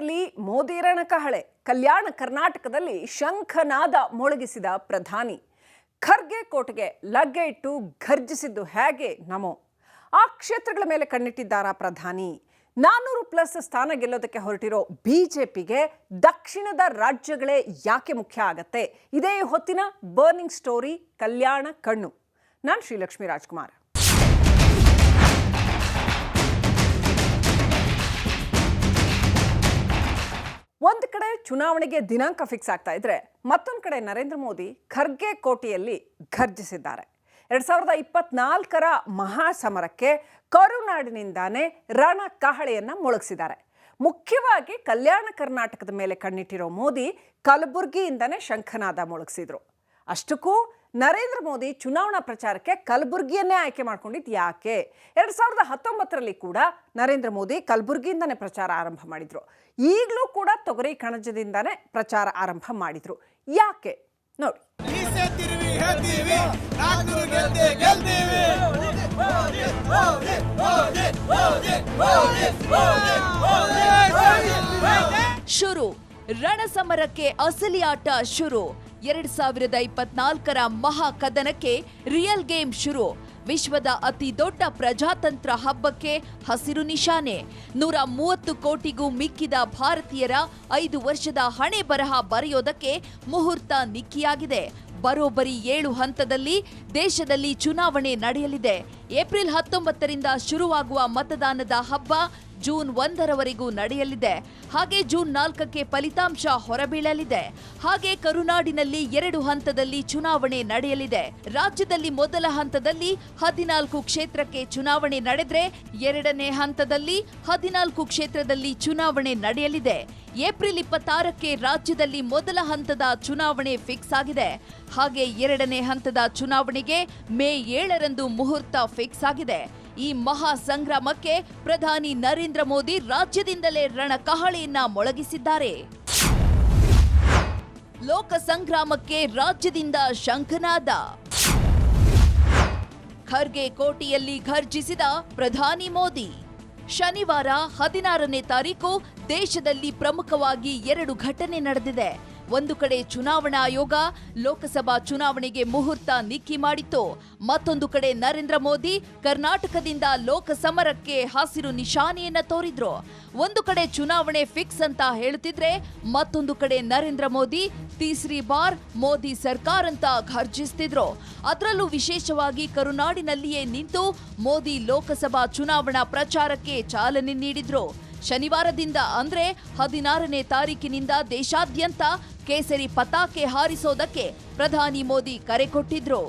ತಮಿಳುನಾಡಲ್ಲಿ ಮೋದಿ ರಣಕಹಳೆ ಕಲ್ಯಾಣ ಕರ್ನಾಟಕದಲ್ಲಿ ಶಂಖನಾದ ಮೊಳಗಿಸಿದ ಪ್ರಧಾನಿ. ಖರ್ಗೆ ಕೋಟೆಗೆ ಲಗ್ಗೆ ಇಟ್ಟು ಘರ್ಜಿಸಿದ್ದು ಹೇಗೆ ನಮೋ? ಆ ಕ್ಷೇತ್ರಗಳ ಮೇಲೆ ಕಣ್ಣಿಟ್ಟಿದ್ದಾರಾ ಪ್ರಧಾನಿ? ನಾನ್ನೂರು ಪ್ಲಸ್ ಸ್ಥಾನ ಗೆಲ್ಲೋದಕ್ಕೆ ಹೊರಟಿರೋ ಬಿಜೆಪಿಗೆ ದಕ್ಷಿಣದ ರಾಜ್ಯಗಳೇ ಯಾಕೆ ಮುಖ್ಯ ಆಗತ್ತೆ? ಇದೇ ಹೊತ್ತಿನ ಬರ್ನಿಂಗ್ ಸ್ಟೋರಿ, ಕಲ್ಯಾಣ ಕಣ್ಣು. ನಾನು ಶ್ರೀಲಕ್ಷ್ಮಿ ರಾಜ್ಕುಮಾರ್. ಒಂದು ಕಡೆ ಚುನಾವಣೆಗೆ ದಿನಾಂಕ ಫಿಕ್ಸ್ ಆಗ್ತಾ ಇದ್ರೆ ಮತ್ತೊಂದು ಕಡೆ ನರೇಂದ್ರ ಮೋದಿ ಖರ್ಗೆ ಕೋಟೆಯಲ್ಲಿ ಘರ್ಜಿಸಿದ್ದಾರೆ. ಎರಡ್ ಸಾವಿರದ ಇಪ್ಪತ್ನಾಲ್ಕರ ಮಹಾಸಮರಕ್ಕೆ ಕರುನಾಡಿನಿಂದಾನೇ ರಣ ಕಹಳೆಯನ್ನ ಮೊಳಗಿಸಿದ್ದಾರೆ. ಮುಖ್ಯವಾಗಿ ಕಲ್ಯಾಣ ಕರ್ನಾಟಕದ ಮೇಲೆ ಕಣ್ಣಿಟ್ಟಿರೋ ಮೋದಿ ಕಲಬುರಗಿಯಿಂದನೇ ಶಂಖನಾದ ಮೊಳಗಿಸಿದ್ರು. ಅಷ್ಟಕ್ಕೂ ನರೇಂದ್ರ ಮೋದಿ ಚುನಾವಣಾ ಪ್ರಚಾರಕ್ಕೆ ಕಲಬುರಗಿಯನ್ನೇ ಆಯ್ಕೆ ಮಾಡ್ಕೊಂಡಿದ್ದು ಯಾಕೆ? ಎರಡು ಸಾವಿರದ ಹತ್ತೊಂಬತ್ತರಲ್ಲಿ ಕೂಡ ನರೇಂದ್ರ ಮೋದಿ ಕಲಬುರಗಿಯಿಂದನೇ ಪ್ರಚಾರ ಆರಂಭ ಮಾಡಿದ್ರು. ಈಗಲೂ ಕೂಡ ತೊಗರಿ ಕಣಜದಿಂದನೇ ಪ್ರಚಾರ ಆರಂಭ ಮಾಡಿದ್ರು. ಯಾಕೆ? ನೋಡಿ. ಶುರು. ರಣಸಮರಕ್ಕೆ ಅಸಲಿ ಆಟ ಶುರು. ಎರಡ್ ಸಾವಿರದ ಇಪ್ಪತ್ನಾಲ್ಕರ ಮಹಾ ಕದನಕ್ಕೆ ರಿಯಲ್ ಗೇಮ್ ಶುರು. ವಿಶ್ವದ ಅತಿ ದೊಡ್ಡ ಪ್ರಜಾತಂತ್ರ ಹಬ್ಬಕ್ಕೆ ಹಸಿರು ನಿಶಾನೆ. ನೂರ ಮೂವತ್ತು ಕೋಟಿಗೂ ಮಿಕ್ಕಿದ ಭಾರತೀಯರ ಐದು ವರ್ಷದ ಹಣೆ ಬರಹ ಬರೆಯೋದಕ್ಕೆ ಮುಹೂರ್ತ ನಿಕ್ಕಿಯಾಗಿದೆ ಬರೋಬ್ಬರಿ ಏಳು ಹಂತದಲ್ಲಿ ದೇಶದಲ್ಲಿ ಚುನಾವಣೆ ನಡೆಯಲಿದೆ. ಏಪ್ರಿಲ್ ಹತ್ತೊಂಬತ್ತರಿಂದ ಶುರುವಾಗುವ ಮತದಾನದ ಹಬ್ಬ ಜೂನ್ ಒಂದರವರೆಗೂ ನಡೆಯಲಿದೆ. ಹಾಗೆ ಜೂನ್ ನಾಲ್ಕಕ್ಕೆ ಫಲಿತಾಂಶ ಹೊರಬೀಳಲಿದೆ. ಹಾಗೆ ಕರುನಾಡಿನಲ್ಲಿ ಎರಡು ಹಂತದಲ್ಲಿ ಚುನಾವಣೆ ನಡೆಯಲಿದೆ. ರಾಜ್ಯದಲ್ಲಿ ಮೊದಲ ಹಂತದಲ್ಲಿ ಹದಿನಾಲ್ಕು ಕ್ಷೇತ್ರಕ್ಕೆ ಚುನಾವಣೆ ನಡೆದ್ರೆ ಎರಡನೇ ಹಂತದಲ್ಲಿ ಹದಿನಾಲ್ಕು ಕ್ಷೇತ್ರದಲ್ಲಿ ಚುನಾವಣೆ ನಡೆಯಲಿದೆ. ಏಪ್ರಿಲ್ ಇಪ್ಪತ್ತಾರಕ್ಕೆ ರಾಜ್ಯದಲ್ಲಿ ಮೊದಲ ಹಂತದ ಚುನಾವಣೆ ಫಿಕ್ಸ್ ಆಗಿದೆ. ಹಾಗೆ ಎರಡನೇ ಹಂತದ ಚುನಾವಣೆಗೆ ಮೇ ಏಳರಂದು ಮುಹೂರ್ತ ಫಿಕ್ಸ್ ಆಗಿದೆ. ಈ ಮಹಾ ಸಂಗ್ರಾಮಕ್ಕೆ ಪ್ರಧಾನಿ ನರೇಂದ್ರ ಮೋದಿ ರಾಜ್ಯದಿಂದಲೇ ರಣಕಹಳೆಯನ್ನ ಮೊಳಗಿಸಿದ್ದಾರೆ. ಲೋಕ ಸಂಗ್ರಾಮಕ್ಕೆ ರಾಜ್ಯದಿಂದ ಶಂಖನಾದ ಖರ್ಗೆ ಕೋಟೆಯಲ್ಲಿ ಘರ್ಜಿಸಿದ ಪ್ರಧಾನಿ ಮೋದಿ. ಶನಿವಾರ ಹದಿನಾರನೇ ತಾರೀಕು ದೇಶದಲ್ಲಿ ಪ್ರಮುಖವಾಗಿ ಎರಡು ಘಟನೆ ನಡೆದಿದೆ. ಒಂದು ಕಡೆ ಚುನಾವಣಾ ಆಯೋಗ ಲೋಕಸಭಾ ಚುನಾವಣೆಗೆ ಮುಹೂರ್ತ ನಿಕ್ಕಿ ಮಾಡಿತ್ತು. ಮತ್ತೊಂದು ಕಡೆ ನರೇಂದ್ರ ಮೋದಿ ಕರ್ನಾಟಕದಿಂದ ಲೋಕಸಮರಕ್ಕೆ ಹಸಿರು ನಿಶಾನೆಯನ್ನ ತೋರಿದ್ರು. ಒಂದು ಕಡೆ ಚುನಾವಣೆ ಫಿಕ್ಸ್ ಅಂತ ಹೇಳುತ್ತಿದ್ರೆ ಮತ್ತೊಂದು ಕಡೆ ನರೇಂದ್ರ ಮೋದಿ ತೀಸ್ರಿ ಬಾರ್ ಮೋದಿ ಸರ್ಕಾರ ಅಂತ ಘರ್ಜಿಸ್ತಿದ್ರು. ಅದರಲ್ಲೂ ವಿಶೇಷವಾಗಿ ಕರುನಾಡಿನಲ್ಲಿಯೇ ನಿಂತು ಮೋದಿ ಲೋಕಸಭಾ ಚುನಾವಣಾ ಪ್ರಚಾರಕ್ಕೆ ಚಾಲನೆ ನೀಡಿದ್ರು. ಶನಿವಾರದಿಂದ ಅಂದ್ರೆ ಹದಿನಾರನೇ ತಾರೀಕಿನಿಂದ ದೇಶಾದ್ಯಂತ ಕೇಸರಿ ಪತಾಕೆ ಹಾರಿಸೋದಕ್ಕೆ ಪ್ರಧಾನಿ ಮೋದಿ ಕರೆ ಕೊಟ್ಟಿದ್ರು.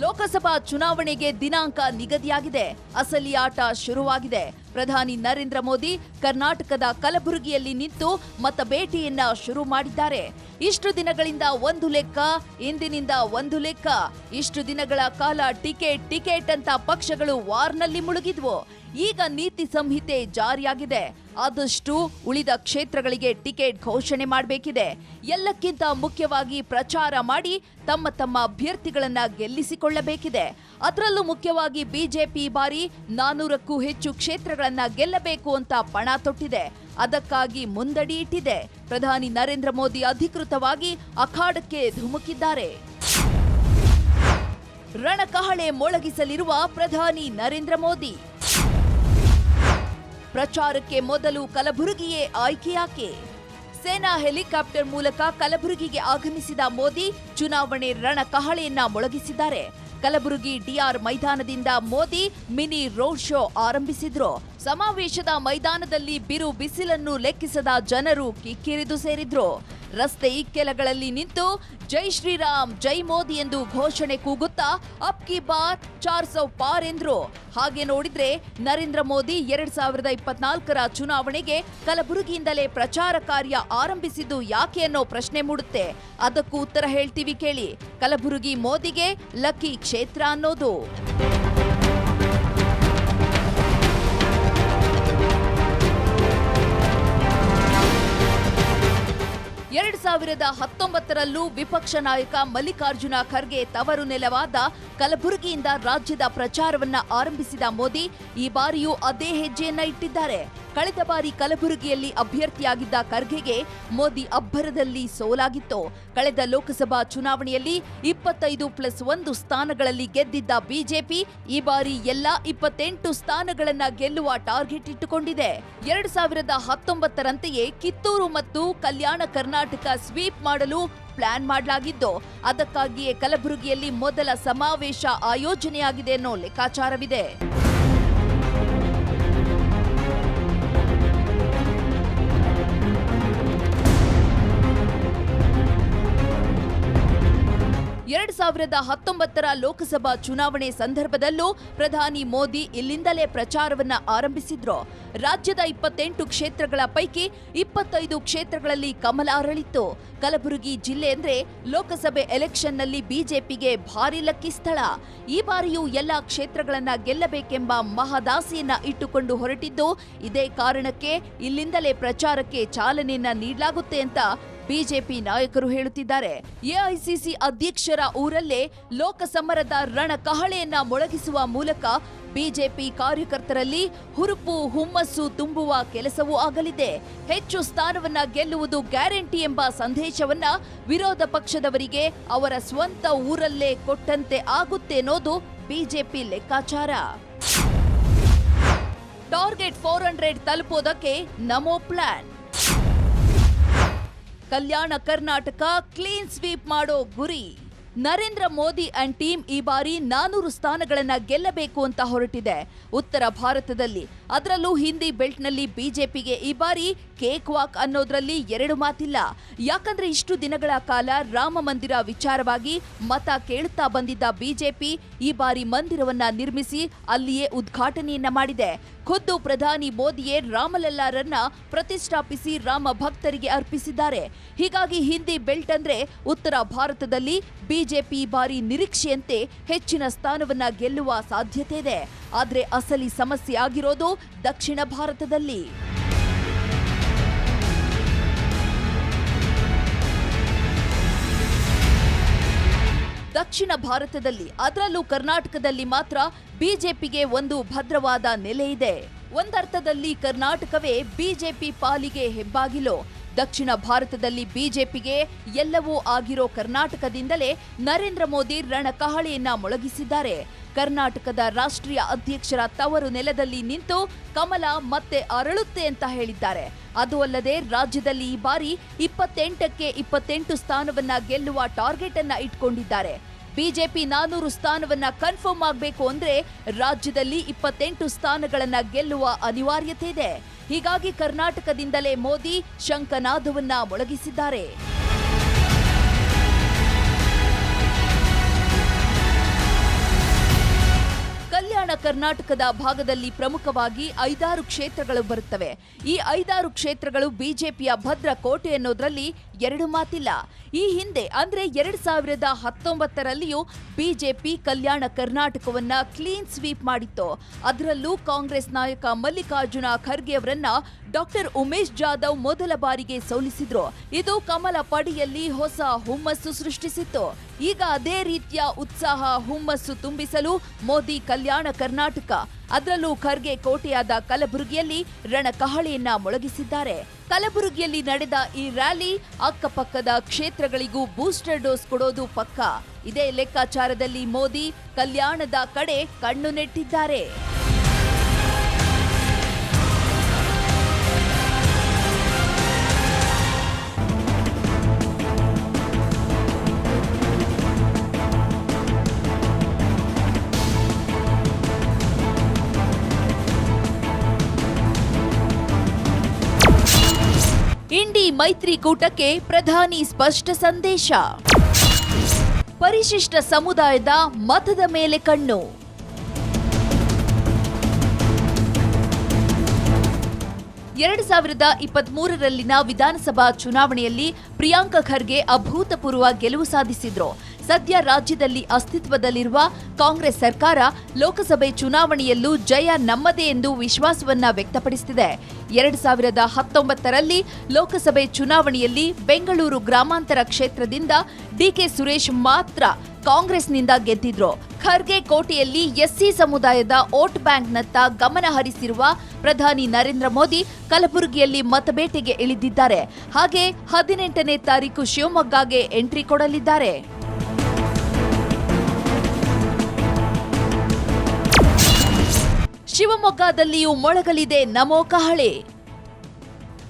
ಲೋಕಸಭಾ ಚುನಾವಣೆಗೆ ದಿನಾಂಕ ನಿಗದಿಯಾಗಿದೆ. ಅಸಲಿ ಆಟ ಶುರುವಾಗಿದೆ. ಪ್ರಧಾನಿ ನರೇಂದ್ರ ಮೋದಿ ಕರ್ನಾಟಕದ ಕಲಬುರಗಿಯಲ್ಲಿ ನಿಂತು ಮತ ಭೇಟಿಯನ್ನ ಶುರು ಮಾಡಿದ್ದಾರೆ. ಇಷ್ಟು ದಿನಗಳಿಂದ ಒಂದು ಲೆಕ್ಕ, ಇಂದಿನಿಂದ ಒಂದು ಲೆಕ್ಕ. ಇಷ್ಟು ದಿನಗಳ ಕಾಲ ಟಿಕೆಟ್ ಟಿಕೆಟ್ ಅಂತ ಪಕ್ಷಗಳು ವಾರ್ನಲ್ಲಿ ಮುಳುಗಿದ್ವು. ಈಗ ನೀತಿ ಸಂಹಿತೆ ಜಾರಿಯಾಗಿದೆ. ಆದಷ್ಟು ಉಳಿದ ಕ್ಷೇತ್ರಗಳಿಗೆ ಟಿಕೆಟ್ ಘೋಷಣೆ ಮಾಡಬೇಕಿದೆ. ಎಲ್ಲಕ್ಕಿಂತ ಮುಖ್ಯವಾಗಿ ಪ್ರಚಾರ ಮಾಡಿ ತಮ್ಮ ತಮ್ಮ ಅಭ್ಯರ್ಥಿಗಳನ್ನ ಗೆಲ್ಲಿಸಿಕೊಳ್ಳಬೇಕಿದೆ. ಅದರಲ್ಲೂ ಮುಖ್ಯವಾಗಿ ಬಿಜೆಪಿ ಬಾರಿ ನಾನೂರಕ್ಕೂ ಹೆಚ್ಚು ಕ್ಷೇತ್ರಗಳನ್ನ ಗೆಲ್ಲಬೇಕು ಅಂತ ಪಣ ತೊಟ್ಟಿದೆ. ಅದಕ್ಕಾಗಿ ಮುಂದಡಿ ಇಟ್ಟಿದೆ. ಪ್ರಧಾನಿ ನರೇಂದ್ರ ಮೋದಿ ಅಧಿಕೃತವಾಗಿ ಅಖಾಡಕ್ಕೆ ಧುಮುಕಿದ್ದಾರೆ. ರಣಕಹಳೆ ಮೊಳಗಿಸಲಿರುವ ಪ್ರಧಾನಿ ನರೇಂದ್ರ ಮೋದಿ. ಪ್ರಚಾರಕ್ಕೆ ಮೊದಲು ಕಲಬುರಗಿಯೇ ಆಯ್ಕೆಯಾಕೆ ಸೇನಾ ಹೆಲಿಕಾಪ್ಟರ್ ಮೂಲಕ ಕಲಬುರಗಿಗೆ ಆಗಮಿಸಿದ ಮೋದಿ ಚುನಾವಣೆ ರಣಕಹಳೆಯನ್ನ ಮೊಳಗಿಸಿದ್ದಾರೆ. ಕಲಬುರಗಿ ಡಿಆರ್ ಮೈದಾನದಿಂದ ಮೋದಿ ಮಿನಿ ರೋಡ್ ಶೋ ಆರಂಭಿಸಿದ್ರು. ಸಮಾವೇಶದ ಮೈದಾನದಲ್ಲಿ ಬಿರು ಬಿಸಿಲನ್ನು ಲೆಕ್ಕಿಸದ ಜನರು ಕಿಕ್ಕಿರಿದು ಸೇರಿದ್ರು. ರಸ್ತೆ ಇಕ್ಕೆಲಗಳಲ್ಲಿ ನಿಂತು ಜೈ ಶ್ರೀರಾಮ್, ಜೈ ಮೋದಿ ಎಂದು ಘೋಷಣೆ ಕೂಗುತ್ತಾ ಅಪ್ ಕಿ ಬಾತ್, ಚಾರ್ ಸೌ ಪಾರ್ ಎಂದ್ರು. ಹಾಗೆ ನೋಡಿದ್ರೆ ನರೇಂದ್ರ ಮೋದಿ ಎರಡ್ ಸಾವಿರದ ಇಪ್ಪತ್ನಾಲ್ಕರ ಚುನಾವಣೆಗೆ ಕಲಬುರಗಿಯಿಂದಲೇ ಪ್ರಚಾರ ಕಾರ್ಯ ಆರಂಭಿಸಿದ್ದು ಯಾಕೆ ಅನ್ನೋ ಪ್ರಶ್ನೆ ಮೂಡುತ್ತೆ. ಅದಕ್ಕೂ ಉತ್ತರ ಹೇಳ್ತೀವಿ ಕೇಳಿ. ಕಲಬುರಗಿ ಮೋದಿಗೆ ಲಕ್ಕಿ ಕ್ಷೇತ್ರ ಅನ್ನೋದು. ಎರಡ್ ಸಾವಿರದ ಹತ್ತೊಂಬತ್ತರಲ್ಲೂ ವಿಪಕ್ಷ ನಾಯಕ ಮಲ್ಲಿಕಾರ್ಜುನ ಖರ್ಗೆ ತವರು ನೆಲವಾದ ಕಲಬುರಗಿಯಿಂದ ರಾಜ್ಯದ ಪ್ರಚಾರವನ್ನ ಆರಂಭಿಸಿದ ಮೋದಿ ಈ ಬಾರಿಯೂ ಅದೇ ಹೆಜ್ಜೆಯನ್ನ ಇಟ್ಟಿದ್ದಾರೆ. ಕಳೆದ ಬಾರಿ ಕಲಬುರಗಿಯಲ್ಲಿ ಅಭ್ಯರ್ಥಿಯಾಗಿದ್ದ ಖರ್ಗೆಗೆ ಮೋದಿ ಅಬ್ಬರದಲ್ಲಿ ಸೋಲಾಗಿತ್ತು. ಕಳೆದ ಲೋಕಸಭಾ ಚುನಾವಣೆಯಲ್ಲಿ ಇಪ್ಪತ್ತೈದು ಪ್ಲಸ್ ಒಂದು ಸ್ಥಾನಗಳಲ್ಲಿ ಗೆದ್ದಿದ್ದ ಬಿಜೆಪಿ ಈ ಬಾರಿ ಎಲ್ಲಾ ಇಪ್ಪತ್ತೆಂಟು ಸ್ಥಾನಗಳನ್ನ ಗೆಲ್ಲುವ ಟಾರ್ಗೆಟ್ ಇಟ್ಟುಕೊಂಡಿದೆ. ಎರಡ್ ಸಾವಿರದ ಹತ್ತೊಂಬತ್ತರಂತೆಯೇ ಕಿತ್ತೂರು ಮತ್ತು ಕಲ್ಯಾಣ ಕರ್ನಾಟಕ ಸ್ವೀಪ್ ಮಾಡಲು ಪ್ಲಾನ್ ಮಾಡಲಾಗಿದ್ದು, ಅದಕ್ಕಾಗಿಯೇ ಕಲಬುರಗಿಯಲ್ಲಿ ಮೊದಲ ಸಮಾವೇಶ ಆಯೋಜನೆಯಾಗಿದೆ ಅನ್ನೋ ಲೆಕ್ಕಾಚಾರವಿದೆ. ಎರಡ್ ಸಾವಿರದ ಹತ್ತೊಂಬತ್ತರ ಲೋಕಸಭಾ ಚುನಾವಣೆ ಸಂದರ್ಭದಲ್ಲೂ ಪ್ರಧಾನಿ ಮೋದಿ ಇಲ್ಲಿಂದಲೇ ಪ್ರಚಾರವನ್ನ ಆರಂಭಿಸಿದ್ರು. ರಾಜ್ಯದ ಇಪ್ಪತ್ತೆಂಟು ಕ್ಷೇತ್ರಗಳ ಪೈಕಿ ಇಪ್ಪತ್ತೈದು ಕ್ಷೇತ್ರಗಳಲ್ಲಿ ಕಮಲ ಅರಳಿತ್ತು. ಕಲಬುರಗಿ ಜಿಲ್ಲೆ ಅಂದ್ರೆ ಲೋಕಸಭೆ ಎಲೆಕ್ಷನ್ನಲ್ಲಿ ಬಿಜೆಪಿಗೆ ಭಾರಿ ಲಕ್ಕಿ ಸ್ಥಳ. ಈ ಬಾರಿಯೂ ಎಲ್ಲ ಕ್ಷೇತ್ರಗಳನ್ನ ಗೆಲ್ಲಬೇಕೆಂಬ ಮಹದಾಸಿಯನ್ನ ಇಟ್ಟುಕೊಂಡು ಹೊರಟಿದ್ದು ಇದೇ ಕಾರಣಕ್ಕೆ ಇಲ್ಲಿಂದಲೇ ಪ್ರಚಾರಕ್ಕೆ ಚಾಲನೆಯನ್ನ ನೀಡಲಾಗುತ್ತೆ ಅಂತ ಬಿಜೆಪಿ ನಾಯಕರು ಹೇಳುತ್ತಿದ್ದಾರೆ. ಎಐಸಿಸಿ ಅಧ್ಯಕ್ಷರ ಊರಲ್ಲೇ ಲೋಕಸಮರದ ರಣ ಕಹಳೆಯನ್ನ ಮೊಳಗಿಸುವ ಮೂಲಕ ಬಿಜೆಪಿ ಕಾರ್ಯಕರ್ತರಲ್ಲಿ ಹುರುಪು, ಹುಮ್ಮಸ್ಸು ತುಂಬುವ ಕೆಲಸವೂ ಆಗಲಿದೆ. ಹೆಚ್ಚು ಸ್ಥಾನವನ್ನ ಗೆಲ್ಲುವುದು ಗ್ಯಾರಂಟಿ ಎಂಬ ಸಂದೇಶವನ್ನ ವಿರೋಧ ಪಕ್ಷದವರಿಗೆ ಅವರ ಸ್ವಂತ ಊರಲ್ಲೇ ಕೊಟ್ಟಂತೆ ಆಗುತ್ತೆ ಅನ್ನೋದು ಬಿಜೆಪಿ ಲೆಕ್ಕಾಚಾರ. Target four hundred ತಲುಪೋದಕ್ಕೆ Namo plan. Kalyana Karnataka clean sweep ಮಾಡೋ ಗುರಿ. ನರೇಂದ್ರ ಮೋದಿ ಅಂಡ್ ಟೀಮ್ ಈ ಬಾರಿ ನಾನೂರು ಸ್ಥಾನಗಳನ್ನ ಗೆಲ್ಲಬೇಕು ಅಂತ ಹೊರಟಿದೆ. ಉತ್ತರ ಭಾರತದಲ್ಲಿ, ಅದರಲ್ಲೂ ಹಿಂದಿ ಬೆಲ್ಟ್ನಲ್ಲಿ ಬಿಜೆಪಿಗೆ ಈ ಬಾರಿ ಕೇಕ್ ವಾಕ್ ಅನ್ನೋದ್ರಲ್ಲಿ ಎರಡು ಮಾತಿಲ್ಲ. ಯಾಕಂದ್ರೆ ಇಷ್ಟು ದಿನಗಳ ಕಾಲ ರಾಮ ಮಂದಿರ ವಿಚಾರವಾಗಿ ಮತ ಕೇಳುತ್ತಾ ಬಂದಿದ್ದ ಬಿಜೆಪಿ ಈ ಬಾರಿ ಮಂದಿರವನ್ನ ನಿರ್ಮಿಸಿ ಅಲ್ಲಿಯೇ ಉದ್ಘಾಟನೆಯನ್ನ ಮಾಡಿದೆ. ಖುದ್ದು ಪ್ರಧಾನಿ ಮೋದಿಯೇ ರಾಮಲಲ್ಲಾರನ್ನ ಪ್ರತಿಷ್ಠಾಪಿಸಿ ರಾಮ ಭಕ್ತರಿಗೆ ಅರ್ಪಿಸಿದ್ದಾರೆ. ಹೀಗಾಗಿ ಹಿಂದಿ ಬೆಲ್ಟ್ ಅಂದ್ರೆ ಉತ್ತರ ಭಾರತದಲ್ಲಿ ಬಿಜೆಪಿ ಈ ಬಾರಿ ನಿರೀಕ್ಷೆಯಂತೆ ಹೆಚ್ಚಿನ ಸ್ಥಾನವನ್ನ ಗೆಲ್ಲುವ ಸಾಧ್ಯತೆ ಇದೆ ಆದರೆ ಅಸಲಿ ಸಮಸ್ಯೆ ಆಗಿರೋದು ದಕ್ಷಿಣ ಭಾರತದಲ್ಲಿ. ದಕ್ಷಿಣ ಭಾರತದಲ್ಲಿ, ಅದರಲ್ಲೂ ಕರ್ನಾಟಕದಲ್ಲಿ ಮಾತ್ರ ಬಿಜೆಪಿಗೆ ಒಂದು ಭದ್ರವಾದ ನೆಲೆ ಇದೆ. ಒಂದರ್ಥದಲ್ಲಿ ಕರ್ನಾಟಕವೇ ಬಿಜೆಪಿ ಪಾಲಿಗೆ ಹೆಬ್ಬಾಗಿಲು. ದಕ್ಷಿಣ ಭಾರತದಲ್ಲಿ ಬಿಜೆಪಿಗೆ ಎಲ್ಲವೂ ಆಗಿರೋ ಕರ್ನಾಟಕದಿಂದಲೇ ನರೇಂದ್ರ ಮೋದಿ ರಣಕಹಳೆಯನ್ನ ಮೊಳಗಿಸಿದ್ದಾರೆ. ಕರ್ನಾಟಕದ ರಾಷ್ಟ್ರೀಯ ಅಧ್ಯಕ್ಷರ ತವರು ನೆಲದಲ್ಲಿ ನಿಂತು ಕಮಲ ಮತ್ತೆ ಅರಳುತ್ತೆ ಅಂತ ಹೇಳಿದ್ದಾರೆ. ಅದು ಅಲ್ಲದೆ ರಾಜ್ಯದಲ್ಲಿ ಈ ಬಾರಿ ಇಪ್ಪತ್ತೆಂಟಕ್ಕೆ ಇಪ್ಪತ್ತೆಂಟು ಸ್ಥಾನವನ್ನ ಗೆಲ್ಲುವ ಟಾರ್ಗೆಟ್ ಅನ್ನ ಇಟ್ಕೊಂಡಿದ್ದಾರೆ. ಬಿಜೆಪಿ ನಾನೂರು ಸ್ಥಾನವನ್ನ ಕನ್ಫರ್ಮ್ ಆಗಬೇಕು ಅಂದ್ರೆ ರಾಜ್ಯದಲ್ಲಿ ಇಪ್ಪತ್ತೆಂಟು ಸ್ಥಾನಗಳನ್ನ ಗೆಲ್ಲುವ ಅನಿವಾರ್ಯತೆ ಇದೆ. ಹೀಗಾಗಿ ಕರ್ನಾಟಕದಿಂದಲೇ ಮೋದಿ ಶಂಕನಾದವನ್ನ ಮೊಳಗಿಸಿದ್ದಾರೆ. ಕರ್ನಾಟಕದ ಭಾಗದಲ್ಲಿ ಪ್ರಮುಖವಾಗಿ ಐದಾರು ಕ್ಷೇತ್ರಗಳು ಬರುತ್ತವೆ. ಈ ಐದಾರು ಕ್ಷೇತ್ರಗಳು ಬಿಜೆಪಿಯ ಭದ್ರ ಕೋಟೆ ಅನ್ನೋದ್ರಲ್ಲಿ ಎರಡು ಮಾತಿಲ್ಲ. ಈ ಹಿಂದೆ ಅಂದ್ರೆ ಎರಡ್ ಸಾವಿರದ ಹತ್ತೊಂಬತ್ತರಲ್ಲಿಯೂ ಬಿಜೆಪಿ ಕಲ್ಯಾಣ ಕರ್ನಾಟಕವನ್ನ ಕ್ಲೀನ್ ಸ್ವೀಪ್ ಮಾಡಿತ್ತು. ಅದರಲ್ಲೂ ಕಾಂಗ್ರೆಸ್ ನಾಯಕ ಮಲ್ಲಿಕಾರ್ಜುನ ಖರ್ಗೆ ಅವರನ್ನ ಡಾಕ್ಟರ್ ಉಮೇಶ್ ಜಾಧವ್ ಮೊದಲ ಬಾರಿಗೆ ಸೋಲಿಸಿದ್ರು. ಇದು ಕಮಲ ಪಡಿಯಲ್ಲಿ ಹೊಸ ಹುಮ್ಮಸ್ಸು ಸೃಷ್ಟಿಸಿತ್ತು. ಈಗ ಅದೇ ರೀತಿಯ ಉತ್ಸಾಹ, ಹುಮ್ಮಸ್ಸು ತುಂಬಿಸಲು ಮೋದಿ ಕಲ್ಯಾಣ ಕರ್ನಾಟಕ. ಅದರಲ್ಲೂ ಖರ್ಗೆ ಕೋಟೆಯಾದ ಕಲಬುರಗಿಯಲ್ಲಿ ರಣಕಹಳೆಯನ್ನ ಮೊಳಗಿಸಿದ್ದಾರೆ. ಕಲಬುರಗಿಯಲ್ಲಿ ನಡೆದ ಈ ರ್ಯಾಲಿ ಅಕ್ಕಪಕ್ಕದ ಕ್ಷೇತ್ರಗಳಿಗೂ ಬೂಸ್ಟರ್ ಡೋಸ್ ಕೊಡೋದು ಪಕ್ಕ. ಇದೇ ಲೆಕ್ಕಾಚಾರದಲ್ಲಿ ಮೋದಿ ಕಲ್ಯಾಣದ ಕಡೆ ಕಣ್ಣು ನೆಟ್ಟಿದ್ದಾರೆ. ಮೈತ್ರಿಕೂಟಕ್ಕೆ ಪ್ರಧಾನಿ ಸ್ಪಷ್ಟ ಸಂದೇಶ. ಪರಿಶಿಷ್ಟ ಸಮುದಾಯದ ಮತದ ಮೇಲೆ ಕಣ್ಣು. ಎರಡು ಸಾವಿರದ ಇಪ್ಪತ್ತ್ ಮೂರರಲ್ಲಿನ ವಿಧಾನಸಭಾ ಚುನಾವಣೆಯಲ್ಲಿ ಪ್ರಿಯಾಂಕ ಖರ್ಗೆ ಅಭೂತಪೂರ್ವ ಗೆಲುವು ಸಾಧಿಸಿದ್ರು. ಸದ್ಯ ರಾಜ್ಯದಲ್ಲಿ ಅಸ್ತಿತ್ವದಲ್ಲಿರುವ ಕಾಂಗ್ರೆಸ್ ಸರ್ಕಾರ ಲೋಕಸಭೆ ಚುನಾವಣೆಯಲ್ಲೂ ಜಯ ನಮ್ಮದೇ ಎಂದು ವಿಶ್ವಾಸವನ್ನ ವ್ಯಕ್ತಪಡಿಸಿದೆ ಎರಡು ಸಾವಿರದ ಹತ್ತೊಂಬತ್ತರಲ್ಲಿ ಲೋಕಸಭೆ ಚುನಾವಣೆಯಲ್ಲಿ ಬೆಂಗಳೂರು ಗ್ರಾಮಾಂತರ ಕ್ಷೇತ್ರದಿಂದ ಡಿಕೆ ಸುರೇಶ್ ಮಾತ್ರ ಕಾಂಗ್ರೆಸ್ನಿಂದ ಗೆದ್ದಿದ್ರು. ಖರ್ಗೆ ಕೋಟೆಯಲ್ಲಿ ಎಸ್ಸಿ ಸಮುದಾಯದ ವೋಟ್ ಬ್ಯಾಂಕ್ನತ್ತ ಗಮನ ಹರಿಸಿರುವ ಪ್ರಧಾನಿ ನರೇಂದ್ರ ಮೋದಿ ಕಲಬುರಗಿಯಲ್ಲಿ ಮತಬೇಟೆಗೆ ಇಳಿದಿದ್ದಾರೆ. ಹಾಗೆ ಹದಿನೆಂಟನೇ ತಾರೀಕು ಶಿವಮೊಗ್ಗಗೆ ಎಂಟ್ರಿ ಕೊಡಲಿದ್ದಾರೆ. ಶಿವಮೊಗ್ಗದಲ್ಲಿಯೂ ಮೊಳಗಲಿದೆ ನಮೋ ಕಹಳೆ.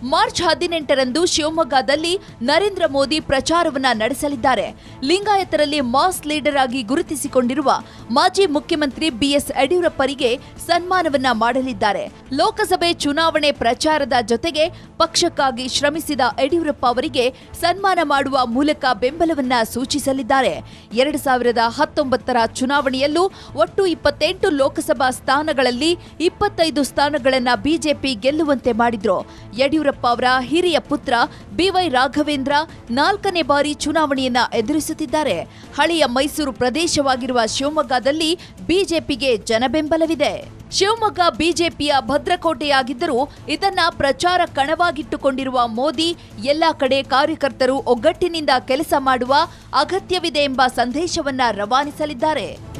ಮಾರ್ಚ್ ಹದಿನೆಂಟರಂದು ಶಿವಮೊಗ್ಗದಲ್ಲಿ ನರೇಂದ್ರ ಮೋದಿ ಪ್ರಚಾರವನ್ನ ನಡೆಸಲಿದ್ದಾರೆ. ಲಿಂಗಾಯತರಲ್ಲಿ ಮಾಸ್ ಲೀಡರ್ ಆಗಿ ಗುರುತಿಸಿಕೊಂಡಿರುವ ಮಾಜಿ ಮುಖ್ಯಮಂತ್ರಿ ಬಿಎಸ್ ಯಡಿಯೂರಪ್ಪರಿಗೆ ಸನ್ಮಾನವನ್ನ ಮಾಡಲಿದ್ದಾರೆ. ಲೋಕಸಭೆ ಚುನಾವಣೆ ಪ್ರಚಾರದ ಜೊತೆಗೆ ಪಕ್ಷಕ್ಕಾಗಿ ಶ್ರಮಿಸಿದ ಯಡಿಯೂರಪ್ಪ ಅವರಿಗೆ ಸನ್ಮಾನ ಮಾಡುವ ಮೂಲಕ ಬೆಂಬಲವನ್ನ ಸೂಚಿಸಲಿದ್ದಾರೆ. ಎರಡು ಸಾವಿರದ ಹತ್ತೊಂಬತ್ತರ ಚುನಾವಣೆಯಲ್ಲೂ ಒಟ್ಟು ಇಪ್ಪತ್ತೆಂಟು ಲೋಕಸಭಾ ಸ್ಥಾನಗಳಲ್ಲಿ ಇಪ್ಪತ್ತೈದು ಸ್ಥಾನಗಳನ್ನ ಬಿಜೆಪಿ ಗೆಲ್ಲುವಂತೆ ಮಾಡಿದ್ರು. ಯಡಿಯೂರಪ್ಪ ಅವರ ಹಿರಿಯ ಪುತ್ರ ಬಿವೈ ರಾಘವೇಂದ್ರ ನಾಲ್ಕನೇ ಬಾರಿ ಚುನಾವಣೆಯನ್ನ ಎದುರಿಸುತ್ತಿದ್ದಾರೆ. ಹಳೆಯ ಮೈಸೂರು ಪ್ರದೇಶವಾಗಿರುವ ಶಿವಮೊಗ್ಗದಲ್ಲಿ ಬಿಜೆಪಿಗೆ ಜನಬೆಂಬಲವಿದೆ. ಶಿವಮೊಗ್ಗ ಬಿಜೆಪಿಯ ಭದ್ರಕೋಟೆಯಾಗಿದ್ದರೂ ಇದನ್ನ ಪ್ರಚಾರ ಕಣವಾಗಿಟ್ಟುಕೊಂಡಿರುವ ಮೋದಿ ಎಲ್ಲ ಕಡೆ ಕಾರ್ಯಕರ್ತರು ಒಗ್ಗಟ್ಟಿನಿಂದ ಕೆಲಸ ಮಾಡುವ ಅಗತ್ಯವಿದೆ ಎಂಬ ಸಂದೇಶವನ್ನ ರವಾನಿಸಲಿದ್ದಾರೆ.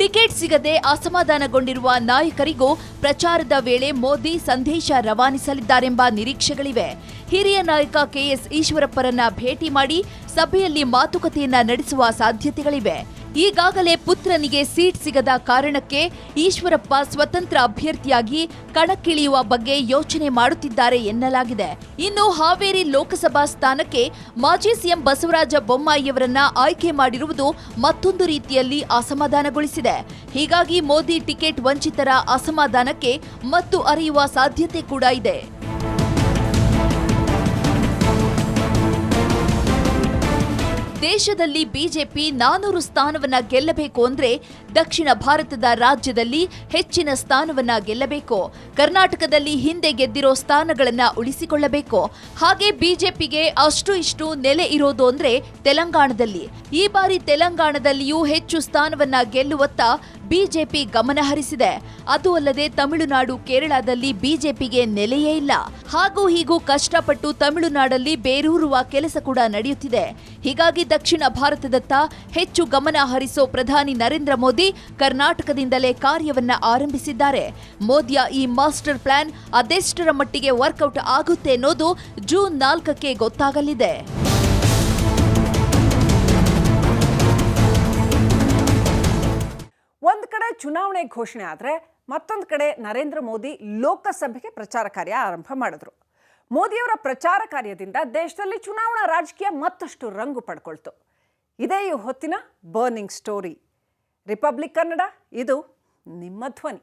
ಟಿಕೆಟ್ ಸಿಗದೆ ಅಸಮಾಧಾನಗೊಂಡಿರುವ ನಾಯಕರಿಗೂ ಪ್ರಚಾರದ ವೇಳೆ ಮೋದಿ ಸಂದೇಶ ರವಾನಿಸಲಿದ್ದಾರೆಂಬ ನಿರೀಕ್ಷೆಗಳಿವೆ. ಹಿರಿಯ ನಾಯಕ ಕೆಎಸ್ ಈಶ್ವರಪ್ಪರನ್ನ ಭೇಟಿ ಮಾಡಿ ಸಭೆಯಲ್ಲಿ ಮಾತುಕತೆಯನ್ನ ನಡೆಸುವ ಸಾಧ್ಯತೆಗಳಿವೆ. ಈಗಾಗಲೇ ಪುತ್ರನಿಗೆ ಸೀಟ್ ಸಿಗದ ಕಾರಣಕ್ಕೆ ಈಶ್ವರಪ್ಪ ಸ್ವತಂತ್ರ ಅಭ್ಯರ್ಥಿಯಾಗಿ ಕಣಕ್ಕಿಳಿಯುವ ಬಗ್ಗೆ ಯೋಚನೆ ಮಾಡುತ್ತಿದ್ದಾರೆ ಎನ್ನಲಾಗಿದೆ. ಇನ್ನು ಹಾವೇರಿ ಲೋಕಸಭಾ ಸ್ಥಾನಕ್ಕೆ ಮಾಜಿ ಸಿಎಂ ಬಸವರಾಜ ಬೊಮ್ಮಾಯಿಯವರನ್ನ ಆಯ್ಕೆ ಮಾಡಿರುವುದು ಮತ್ತೊಂದು ರೀತಿಯಲ್ಲಿ ಅಸಮಾಧಾನಗೊಳಿಸಿದೆ. ಹೀಗಾಗಿ ಮೋದಿ ಟಿಕೆಟ್ ವಂಚಿತರ ಅಸಮಾಧಾನಕ್ಕೆ ಮತ್ತು ಅರಿಯುವ ಸಾಧ್ಯತೆ ಕೂಡ ಇದೆ. ದೇಶದಲ್ಲಿ ಬಿಜೆಪಿ ನಾನೂರು ಸ್ಥಾನವನ್ನ ಗೆಲ್ಲಬೇಕು ಅಂದ್ರೆ ದಕ್ಷಿಣ ಭಾರತದ ರಾಜ್ಯದಲ್ಲಿ ಹೆಚ್ಚಿನ ಸ್ಥಾನವನ್ನ ಗೆಲ್ಲಬೇಕು. ಕರ್ನಾಟಕದಲ್ಲಿ ಹಿಂದೆ ಗೆದ್ದಿರೋ ಸ್ಥಾನಗಳನ್ನ ಉಳಿಸಿಕೊಳ್ಳಬೇಕು. ಹಾಗೆ ಬಿಜೆಪಿಗೆ ಅಷ್ಟು ಇಷ್ಟು ನೆಲೆ ಇರೋದು ಅಂದ್ರೆ ತೆಲಂಗಾಣದಲ್ಲಿ. ಈ ಬಾರಿ ತೆಲಂಗಾಣದಲ್ಲಿಯೂ ಹೆಚ್ಚು ಸ್ಥಾನವನ್ನ ಗೆಲ್ಲುವತ್ತ ಬಿಜೆಪಿ ಗಮನ ಹರಿಸಿದೆ. ಅದು ಅಲ್ಲದೆ ತಮಿಳುನಾಡು ಕೇರಳದಲ್ಲಿ ಬಿಜೆಪಿಗೆ ನೆಲೆಯೇ ಇಲ್ಲ. ಹಾಗೂ ಹೀಗೂ ಕಷ್ಟಪಟ್ಟು ತಮಿಳುನಾಡಲ್ಲಿ ಬೇರೂರುವ ಕೆಲಸ ಕೂಡ ನಡೆಯುತ್ತಿದೆ. ಹೀಗಾಗಿ ದಕ್ಷಿಣ ಭಾರತದತ್ತ ಹೆಚ್ಚು ಗಮನ ಹರಿಸೋ ಪ್ರಧಾನಿ ನರೇಂದ್ರ ಮೋದಿ ಕರ್ನಾಟಕದಿಂದಲೇ ಕಾರ್ಯವನ್ನ ಆರಂಭಿಸಿದ್ದಾರೆ. ಮೋದಿಯ ಈ ಮಾಸ್ಟರ್ ಪ್ಲಾನ್ ಅದೆಷ್ಟರ ಮಟ್ಟಿಗೆ ವರ್ಕೌಟ್ ಆಗುತ್ತೆ ಅನ್ನೋದು ಜೂನ್ ನಾಲ್ಕಕ್ಕೆ ಗೊತ್ತಾಗಲಿದೆ. ಕಡೆ ಚುನಾವಣೆ ಘೋಷಣೆ ಆದರೆ ಮತ್ತೊಂದು ಕಡೆ ನರೇಂದ್ರ ಮೋದಿ ಲೋಕಸಭೆಗೆ ಪ್ರಚಾರ ಕಾರ್ಯ ಆರಂಭ ಮಾಡಿದ್ರು. ಮೋದಿಯವರ ಪ್ರಚಾರ ಕಾರ್ಯದಿಂದ ದೇಶದಲ್ಲಿ ಚುನಾವಣಾ ರಾಜಕೀಯ ಮತ್ತಷ್ಟು ರಂಗು ಪಡ್ಕೊಳ್ತು. ಇದೇ ಈ ಹೊತ್ತಿನ ಬರ್ನಿಂಗ್ ಸ್ಟೋರಿ ರಿಪಬ್ಲಿಕ್ ಕನ್ನಡ ಇದು ನಿಮ್ಮ ಧ್ವನಿ.